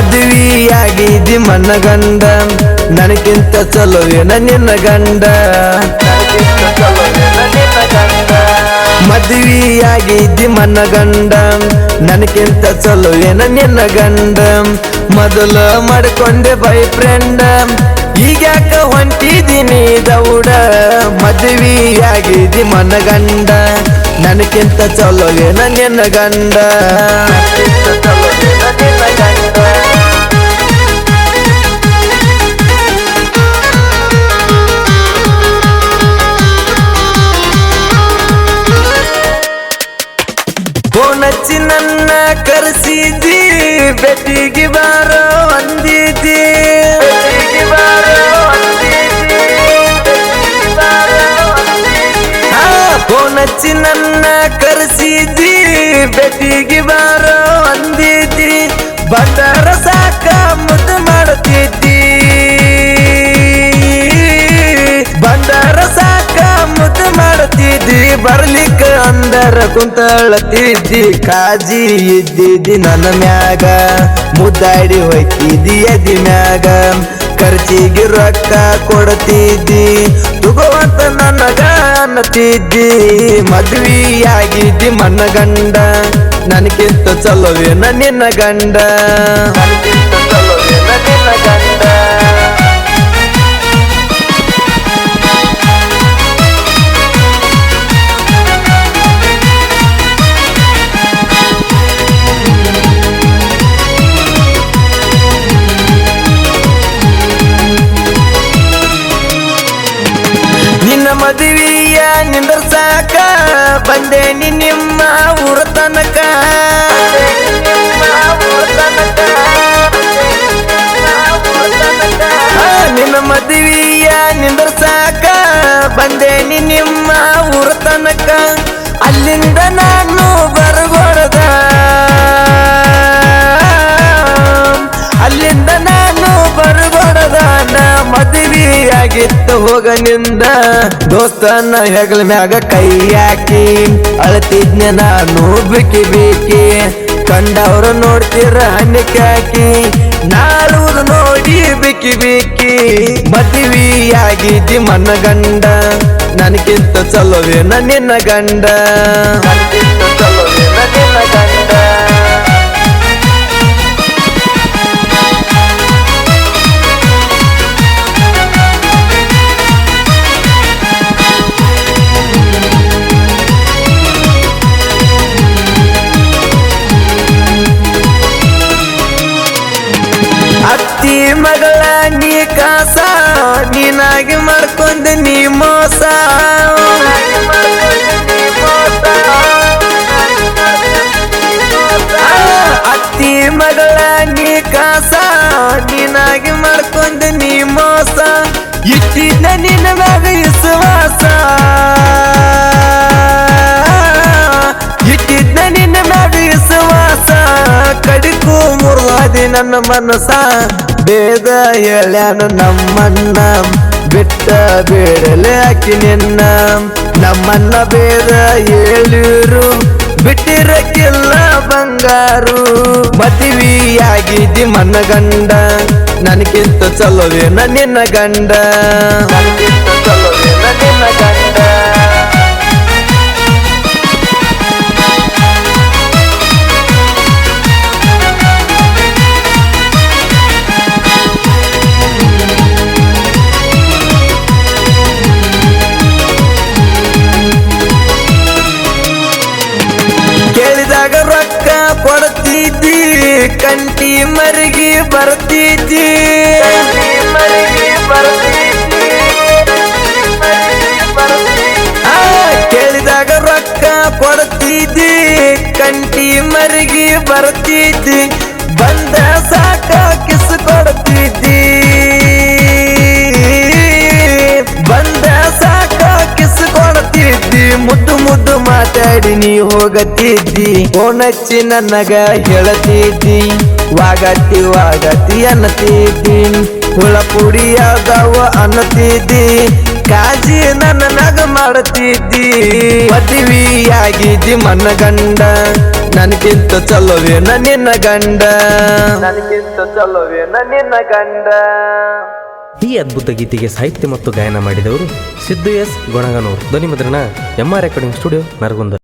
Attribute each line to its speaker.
Speaker 1: ಆಗಿದ್ದಿ ಮನ ಗಂಡ ನನಗಿಂತ ಚಲೋವೇನ ನಿನ್ನ ಗಂಡ. ಮದುವೆಯಾಗಿದ್ದಿ ಮನ ಗಂಡ ನನಗಿಂತ ಚಲೋವೇನ ನಿನ್ನ ಗಂಡ. ಮೊದಲು ಮಾಡ್ಕೊಂಡೆ ಬೈ ಫ್ರೆಂಡ್ ಈಗ್ಯಾಕ ಹೊಂಟಿದ್ದೀನಿ ದೌಡ. ಮದುವೆಯಾಗಿದ್ದಿ ಮನ್ನ ಗಂಡ ನನಗಿಂತ ಚಲೋವೇನ ನಿನ್ನ ಗಂಡ. ಫೋನಚ್ಚಿ ನನ್ನ ಕರೆಸಿದ್ದಿ ಬೆಟ್ಟಿಗೆ ಬಾರೋ ಅಂದಿದ್ದಿ. ಹಾ, ಫೋನಚ್ಚಿ ನನ್ನ ಕರೆಸಿದ್ದಿ ಬೆಟ್ಟಿಗೆ ಬಾರೋ ಅಂದಿದ್ದಿ. ಬಂದರ ಸಾಕ ಮುದ್ದು ಮಾಡುತ್ತಿದ್ದಿ. ಬರ್ಲಿಕ್ಕ ಅಂದರ ಕುಂತಳತಿದ್ದಿ ಕಾಜಿ ಇದ್ದಿದ್ದಿ ನನ್ನ ಮ್ಯಾಗ. ಮುದ್ದಾಡಿ ಹೋಯ್ತಿದ್ದಿ ಎದಿ ಮ್ಯಾಗ. ಖರ್ಚಿಗೆ ರೊಕ್ಕ ಕೊಡ್ತಿದ್ದಿ ತುಗುವಂತ ನನಗ ಅನ್ನತಿದ್ದಿ ಮದ್ವಿ ಆಗಿದ್ದಿ ಮನ್ನ ಗಂಡ ನನಗಿಂತ ಚಲೋವೇನ ನಿನ್ನ ಗಂಡ. ಮದುವೆಯ ನಿಂದರ್ಸಾಕ ಬಂದೆ ನಿಮ್ಮ ಊರ ತನಕ. ನಿನ್ನ ಮದುವೆಯ ನಿಂದರ್ಸಾಕ ಬಂದೆ ನಿಮ್ಮ ಊರ ತನಕ. ಅಲ್ಲಿಂದ ನಾನು ಹೋಗನಿಂದ ದೋಸ್ತನ ಹೆಗಲ ಮ್ಯಾಗ ಕೈ ಹಾಕಿ, ಅಳತಿದ್ನೆ ನಾನು ಬಿಕ್ಕಿ ಬಿಕ್ಕಿ, ಕಂಡವ್ರ ನೋಡ್ತಿರ ಹಣ್ಣಿ ಕಾಕಿ ನಾಳುವುದು ನೋಡಿ ಬಿಕ್ಕಿ ಬಿಕ್ಕಿ, ಮದುವೆಯಾಗಿದ್ದಿ ಮನ್ನ ಗಂಡ ನನಗಿಂತ ಚಲೋವೇನ ನಿನ್ನ ಗಂಡ. ನೀನಾಗಿ ಮಾಡ್ಕೊಂಡ ನೀ ಮೋಸ. ಅತ್ತಿ ಮಗಳಾಗಿ ಕಾಸ, ನೀನಾಗಿ ಮಾಡ್ಕೊಂಡ ನೀ ಮೋಸ. ಇಟ್ಟಿದ್ದ ನಿನ್ನ ಮ್ಯಾಗ ವಿಶ್ವಾಸ. ಇಟ್ಟಿದ್ದ ನಿನ್ನ ಮ್ಯಾಗ ವಿಶ್ವಾಸ. ಕಡಿಕು ಮುರುವಾದಿ ನನ್ನ ಮನಸ ಬೇದ ಹೇಳ್ಯಾನ ನಮ್ಮನ್ನ. ಬಿಟ್ಟ ಬೇಡಲೆ ಹಾಕಿ ನಿನ್ನ. ನಮ್ಮನ್ನ ಬೇರೆ ಹೇಳಿರು. ಬಿಟ್ಟಿರಕ್ಕಿಲ್ಲ ಬಂಗಾರು. ಮದುವೆಯಾಗಿದ್ದಿ ಮನ್ನ ಗಂಡ. ನನಗಿಂತ ಚಲೋವೇನ ನಿನ್ನ ಗಂಡ. ನನಗಿಂತ ಚಲೋವೇನ ನಿನ್ನ ಗಂಡ. ಕಂಟಿ ಮರಿಗೆ ಆ, ಕೇಳಿದಾಗ ರೊಕ್ಕ ಕೊಡ್ತಿದ್ದಿ. ಕಂಟಿ ಮರಿಗೆ ಬರ್ತಿದ್ದಿ ಹೋಗತಿದ್ದಿ? ಓನಚ್ಚಿ ನನಗ ಹೇಳತಿದ್ದಿ? ವಾಗತಿ ವಾಗತಿ ಅನ್ನತಿದ್ದಿ. ಹುಳ ಪುಡಿಯಾದವ ಅನ್ನತಿದ್ದಿ. ಕಾಜಿ ನನ್ನ ನಗ ಮಾಡ್ತಿದ್ದಿ. ಮದುವೆಯಾಗಿದ್ದಿ ಮನ್ನ ಗಂಡ. ನನಗಿಂತ ಚಲೋವೇನ ನಿನ್ನ ಗಂಡ. ನನಗಿಂತ ಚಲೋವೇನ ನಿನ್ನ ಗಂಡ.
Speaker 2: ಈ ಅದ್ಭುತ ಗೀತೆಗೆ ಸಾಹಿತ್ಯ ಮತ್ತು ಗಾಯನ ಮಾಡಿದವರು ಸಿದ್ದು ಎಸ್ ಗೊಣಗನೂರ್ ಧ್ವನಿ ಮುದ್ರಣ M R recording studio Naragund.